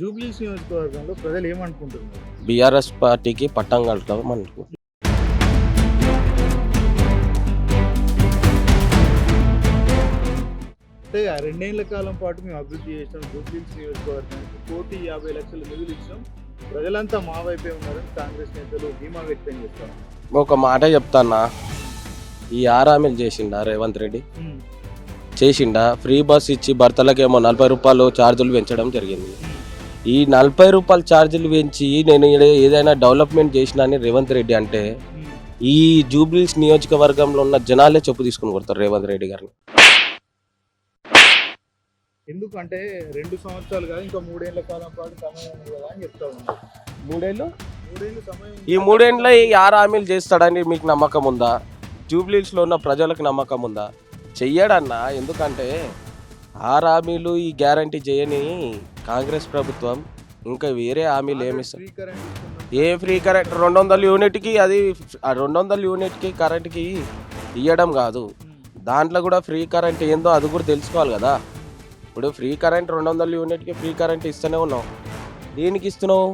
జూబ్లీస్ నియోజకవర్గంలో ప్రజలు ఏమనుకుంటున్నారు? బీఆర్ఎస్ పార్టీకి పట్టం కడతాం అనుకో అంటే రెండేళ్ళ కాలం పాటు మేము అభివృద్ధి చేసాం జూబ్లీస్ నియోజకవర్గానికి. కోటి యాభై లక్షలు నిధులు ఇచ్చాం ప్రజలంతా మా వైపే ఉన్నారని కాంగ్రెస్ నేతలు ధీమా వ్యక్తం చేస్తాం ఒక మాట చెప్తానా? ఈ ఆరామిలు చేసిండా రేవంత్ రెడ్డి? చేసిండా? ఫ్రీ బస్ ఇచ్చి భర్తలకేమో నలభై రూపాయలు ఛార్జీలు పెంచడం జరిగింది. ఈ నలభై రూపాయల ఛార్జీలు పెంచి నేను ఏదైనా డెవలప్మెంట్ చేసినా అని రేవంత్ రెడ్డి అంటే ఈ జూబ్లీస్ నియోజకవర్గంలో ఉన్న జనాలే చెప్పు తీసుకుని కొడతారు రేవంత్ రెడ్డి గారిని. ఎందుకంటే రెండు సంవత్సరాలు కాదు ఇంకా మూడేళ్ళ కాలం పాటు సమయం ఉంది కదా అని చెప్తా ఉన్నారు మూడేళ్ళు? మూడేళ్ళు ఈ మూడేండ్ల ఈ ఆరు హామీలు చేస్తాడని మీకు నమ్మకం ఉందా? జూబ్లీస్లో ఉన్న ప్రజలకు నమ్మకం ఉందా? చెయ్యడన్నా ఎందుకంటే ఆరు హామీలు ఈ గ్యారంటీ చేయని కాంగ్రెస్ ప్రభుత్వం ఇంకా వేరే హామీలు ఏమిస్తారు ఏ ఫ్రీ కరెంట్ రెండు వందల యూనిట్కి అది ఆ రెండు వందల యూనిట్కి కరెంట్కి ఇవ్వడం కాదు. దాంట్లో కూడా ఫ్రీ కరెంట్ ఏందో అది కూడా తెలుసుకోవాలి కదా. ఇప్పుడు ఫ్రీ కరెంట్ రెండు వందల యూనిట్కి ఫ్రీ కరెంట్ ఇస్తూనే ఉన్నావు. దేనికి ఇస్తున్నావు?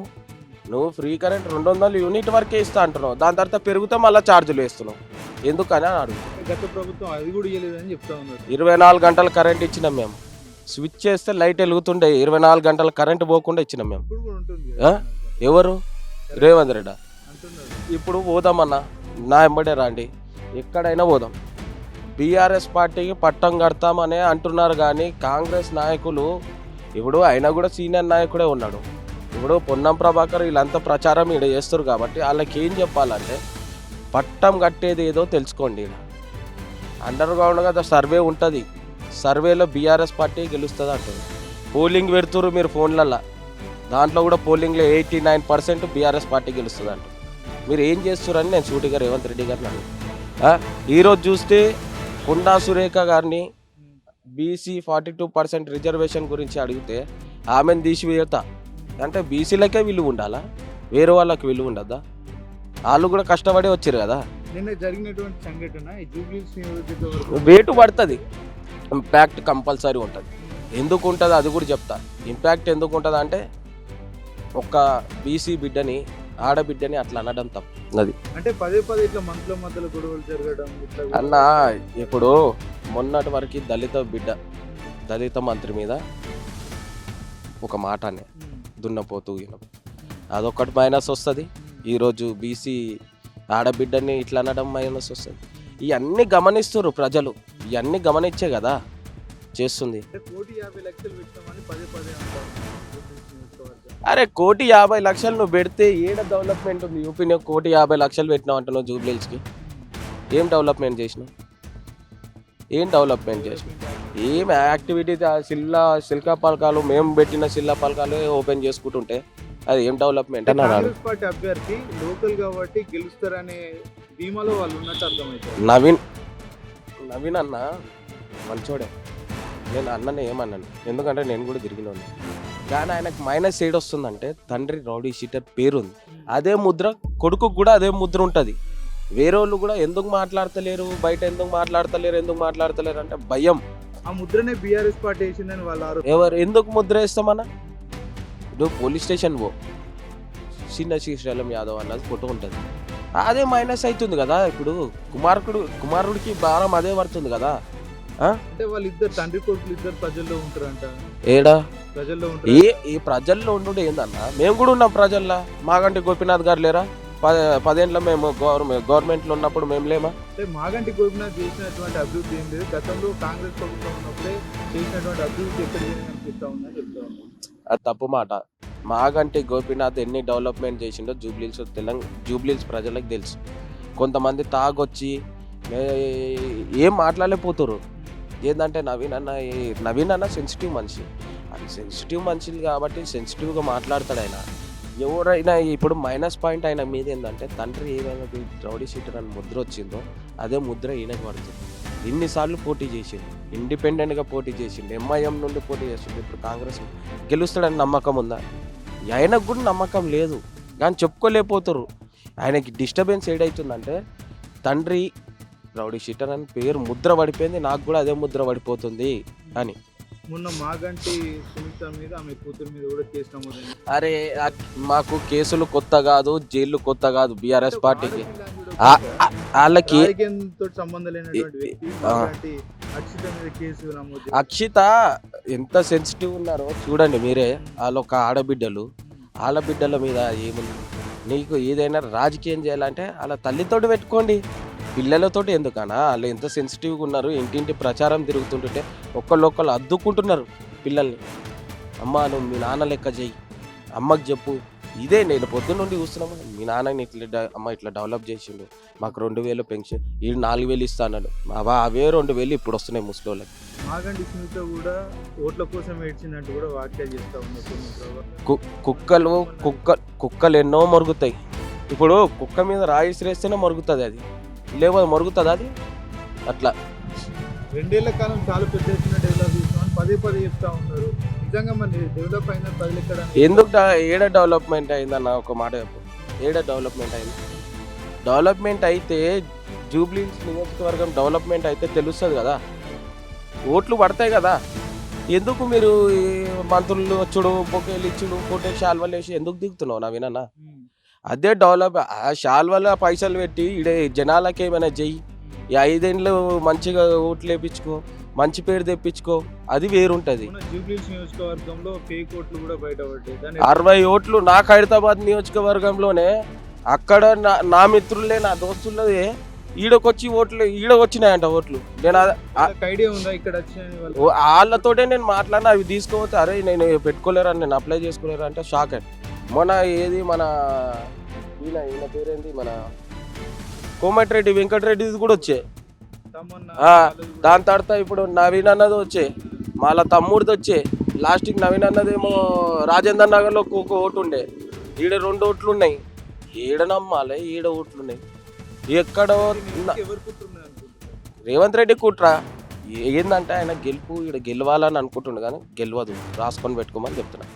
నువ్వు ఫ్రీ కరెంట్ రెండు వందల యూనిట్ వరకే ఇస్తా అంటున్నావు. దాని తర్వాత పెరుగుతా మళ్ళీ ఛార్జీలు వేస్తున్నావు. ఎందుకని అని అడుగు గత ప్రభుత్వం అది కూడా ఇవ్వలేదని చెప్తా ఉన్నారు. ఇరవై నాలుగు గంటల కరెంట్ ఇచ్చినాం మేము. స్విచ్ చేస్తే లైట్ వెలుగుతుండే ఇరవై నాలుగు గంటల కరెంట్ పోకుండా ఇచ్చినాం మేము. ఇప్పుడు కూడా ఉంటుంది ఆ? ఎవరు? రేవంత్ రెడ్డి. అంటున్నారు. ఇప్పుడు పోదామన్నా నా ఎంబడే రాండి. ఎక్కడైనా పోదాం. బీఆర్ఎస్ పార్టీకి పట్టం కడతామనే అంటున్నారు కానీ కాంగ్రెస్ నాయకులు ఇప్పుడు ఆయన కూడా సీనియర్ నాయకుడే ఉన్నాడు. ఇప్పుడు పొన్నం ప్రభాకర్ వీళ్ళంతా ప్రచారం ఇక్కడ చేస్తారు కాబట్టి వాళ్ళకి ఏం చెప్పాలంటే పట్టం కట్టేది ఏదో తెలుసుకోండి ఈడ. అండర్ గ్రౌండ్ కదా సర్వే ఉంటుంది. సర్వేలో బీఆర్ఎస్ పార్టీ గెలుస్తుంది అంటుంది పోలింగ్ పెడుతురు మీరు ఫోన్లల్లో. దాంట్లో కూడా పోలింగ్లో eighty nine percent BRS party గెలుస్తుంది అంట మీరు ఏం చేస్తున్నారని నేను సూటిగా రేవంత్ రెడ్డి గారిని అడుగు ఈరోజు చూస్తే కొండా సురేఖ గారిని BC forty two percent reservation గురించి అడిగితే ఆమెను తీసివేయతా అంటే బీసీలకే విలువ ఉండాలా? వేరే వాళ్ళకి విలువ ఉండద్దా? వాళ్ళు కూడా కష్టపడి వచ్చారు కదా? నిన్న జరిగినటువంటి సంఘటన ఈ జూబ్లీస్ నియోజకవర్గం వేటు పడుతుంది. ఇంపాక్ట్ కంపల్సరీ ఉంటుంది. ఎందుకు ఉంటుంది అది కూడా చెప్తా. ఇంపాక్ట్ ఎందుకు ఉంటుంది అంటే ఒక బీసీ బిడ్డని ఆడబిడ్డని అట్లా అనడం తప్పు. అది. అంటే పదే పదే ఇట్లా మనసులో మధ్యలో గొడవలు జరగడం అన్న ఇప్పుడు మొన్నటి వరకు దళిత బిడ్డ దళిత మంత్రి మీద ఒక మాట అనే. దున్నపోతూ అదొకటి మైనస్ వస్తుంది. ఈరోజు బీసీ ఆడబిడ్డని ఇట్లా అనడం మైనస్ వస్తుంది? ఇవన్నీ గమనిస్తున్నారు ప్రజలు. ఇవన్నీ గమనించే కదా చేస్తుంది. అరే కోటి యాభై లక్షలు నువ్వు పెడితే ఏడ డెవలప్మెంట్ ఉంది? యూపీని కోటి యాభై లక్షలు పెట్టినావు అంటున్నావు జూబ్లీస్కి ఏం డెవలప్మెంట్ చేసినావు? ఏం డెవలప్మెంట్ చేసినావు? ఏం యాక్టివిటీ శిల్లా శిల్కా పలకాలు మేము పెట్టిన శిల్లా పలకాలు ఓపెన్ చేసుకుంటుంటే అది ఏం డెవలప్మెంట్? అని అన్నాడు కాంగ్రెస్ పార్టీ అభ్యర్థి లోకల్ కాబట్టి గెలుస్తారనే ధీమాలో వాళ్ళు ఉన్నట్టు అర్థమవుతారు నవీన్. నవీన్ అన్న మంచోడే. నేను అన్నని ఏమన్నాను? ఎందుకంటే నేను కూడా తిరిగిన కానీ ఆయనకు మైనస్ ఏడ్ వస్తుందంటే తండ్రి రౌడీ షీటర్ పేరు ఉంది అదే ముద్ర కొడుకు కూడా అదే ముద్ర ఉంటుంది. వేరే వాళ్ళు కూడా ఎందుకు మాట్లాడతలేరు? బయట ఎందుకు మాట్లాడతలేరు? ఎందుకు మాట్లాడతలేరు? అంటే భయం. ఆ ముద్రనే బీఆర్ఎస్ పార్టీ వేసిందని వాళ్ళ ఎవరు? ఎందుకు ముద్ర వేస్తామన్నా? నువ్వు పోలీస్ స్టేషన్ పో. చిన్న శ్రీశైలం యాదవ్ అన్నది ఫోటో ఉంటుంది. అదే మైనస్ అవుతుంది కదా ఇప్పుడు. కుమారుడు కుమారుడికి భారం అదే పడుతుంది కదా. అంటే వాళ్ళిద్దరు తండ్రి కొడుకులు ఇద్దరు ప్రజల్లో ఉంటారంట. ఏడా? ప్రజల్లో ఏ ఈ ప్రజల్లో ఉండు ఏందన్నా? మేము కూడా ఉన్నాం ప్రజల్లో. మాగంటి గోపీనాథ్ గారు లేరా? పద పదేంట్లో మేము గవర్నమెంట్ గవర్నమెంట్లో ఉన్నప్పుడు మేము లేమా? మాగంటి గోపినాథ్ చేసినటువంటి అభివృద్ధి ఏం లేదు. గతంలో కాంగ్రెస్ ప్రభుత్వం ఉన్నప్పుడే చేసినటువంటి అభివృద్ధి ఎక్కడికి అనిపిస్తా ఉందని చెప్తా అది తప్పు మాట. మాగంటి గోపీనాథ్ ఎన్ని డెవలప్మెంట్ చేసిండో జూబ్లీల్స్ తెలంగాణ జూబ్లీల్స్ ప్రజలకు తెలుసు. కొంతమంది తాగొచ్చి ఏం మాట్లాడలేకపోతారు ఏంటంటే నవీన్ అన్న ఈ- నవీన్ అన్న సెన్సిటివ్ మనిషి. అది సెన్సిటివ్ మనుషులు కాబట్టి సెన్సిటివ్గా మాట్లాడతాడు ఆయన. ఎవరైనా ఇప్పుడు మైనస్ పాయింట్ ఆయన మీద ఏంటంటే తండ్రి ఏదైనా రౌడీ షీటర్ అని ముద్ర వచ్చిందో అదే ముద్ర ఈయనకు పడుతుంది. ఇన్నిసార్లు పోటీ చేసింది ఇండిపెండెంట్గా పోటీ చేసిండు. ఎంఐఎం నుండి పోటీ చేసిండు ఇప్పుడు కాంగ్రెస్ గెలుస్తాడని నమ్మకం ఉందా? ఆయనకు కూడా నమ్మకం లేదు. కానీ చెప్పుకోలేకపోతారు ఆయనకి డిస్టర్బెన్స్ ఏడవుతుందంటే తండ్రి రౌడీ షీటర్ అని పేరు ముద్ర పడిపోయింది. నాకు కూడా అదే ముద్ర పడిపోతుంది అని. మొన్న మాగంటి సునీత మీద ఆమె కూతురు మీద కూడా కేసు నమోదైంది. అరే మాకు కేసులు కొత్త కాదు జైలు కొత్త కాదు బీఆర్ఎస్ పార్టీకి. వాళ్ళకి సంబంధం లేనటువంటి వ్యక్తి అక్షిత ఎంత సెన్సిటివ్ ఉన్నారో చూడండి మీరే. వాళ్ళ ఒక ఆడబిడ్డలు. ఆడబిడ్డల మీద ఏముంది? నీకు ఏదైనా రాజకీయం చేయాలంటే వాళ్ళ తల్లితోటి పెట్టుకోండి. పిల్లలతోటి ఎందుకనా వాళ్ళు ఎంత సెన్సిటివ్గా ఉన్నారు? ఇంటింటి ప్రచారం తిరుగుతుంటుంటే ఒక్కళ్ళొక్కళ్ళు అద్దుకుంటున్నారు పిల్లల్ని. అమ్మ నువ్వు మీ నాన్న లెక్క చెయ్యి. అమ్మకి చెప్పు. ఇదే నేను పొద్దున్న నుండి చూస్తున్నాము మీ నాన్నని ఇట్లా అమ్మ ఇట్లా డెవలప్ చేసిండు. మాకు రెండు వేలు పెన్షన్ ఈ నాలుగు వేలు ఇస్తా అన్నాడు. అవా అవే రెండు వేలు ఇప్పుడు వస్తున్నాయి ముసలి సునీత కూడా ఓట్ల కోసం ఏడ్చిందంటూ కూడా చేస్తా ఉన్నారు కుక్కలు కుక్క కుక్కలు ఎన్నో మరుగుతాయి. ఇప్పుడు కుక్క మీద రాయి విసిరేస్తేనే మరుగుతుంది అది. లేకపోతే మరుగుతుంది అది? అట్లా. రెండేళ్ళ కాలం చాలా పెద్ద డెవలప్ చేస్తామని పదే పదే చెప్తా ఉన్నారు. నిజంగా మరి డెవలప్ అయిన ప్రజలు ఎక్కడ ఎందుకు ఏడ డెవలప్మెంట్ అయిందన్న ఒక మాట చెప్పు. ఏడ డెవలప్మెంట్ అయింది? డెవలప్మెంట్ అయితే జూబ్లీ నియోజకవర్గం డెవలప్మెంట్ అయితే తెలుస్తుంది కదా. ఓట్లు పడతాయి కదా. ఎందుకు మీరు ఈ మంత్రులు వచ్చుడు బొకేలు ఇచ్చుడు ఫోటో శాల్వలు వేసి ఎందుకు దిగుతున్నావు నా వినన్నా? అదే డెవలప్ ఆ శాల్వల పైసలు పెట్టి ఇడే జనాలకి ఏమైనా చెయ్యి. ఈ ఐదేళ్ళు మంచిగా ఓట్లు వేపించుకో. మంచి పేరు తెప్పించుకో అది వేరుంటుంది. అరవై ఓట్లు నాకు హైదరాబాద్ నియోజకవర్గంలోనే అక్కడ నా నా మిత్రులే నా దోస్తులదే ఈడకొచ్చి ఓట్లు ఈడ వచ్చినాయంట ఓట్లు. నేను వాళ్ళతోటే నేను మాట్లాడిన అవి తీసుకోపోతే అరే నేను పెట్టుకోలేరని నేను అప్లై చేసుకోలేరు అంటే షాక్. అయ్యి మొన్న ఏది మన ఈయన ఈయన పేరేంటి మన కోమటిరెడ్డి వెంకటరెడ్డిది కూడా వచ్చే దాని తర్వాత ఇప్పుడు నవీన్ అన్నది వచ్చే మళ్ళా తమ్ముడిది వచ్చే లాస్ట్కి నవీన్ అన్నదేమో రాజేందర్ నగర్లో ఒక ఓటు ఉండే. ఈడ రెండు ఓట్లు ఉన్నాయి. ఈడ నమ్మాలి ఈడ ఓట్లు ఉన్నాయి. ఎక్కడో రేవంత్ రెడ్డి కుట్రా ఏందంటే ఆయన గెలుపు ఈడ గెలవాలని అనుకుంటుండు కానీ గెలవదు. రాసుకొని పెట్టుకోమని చెప్తున్నా.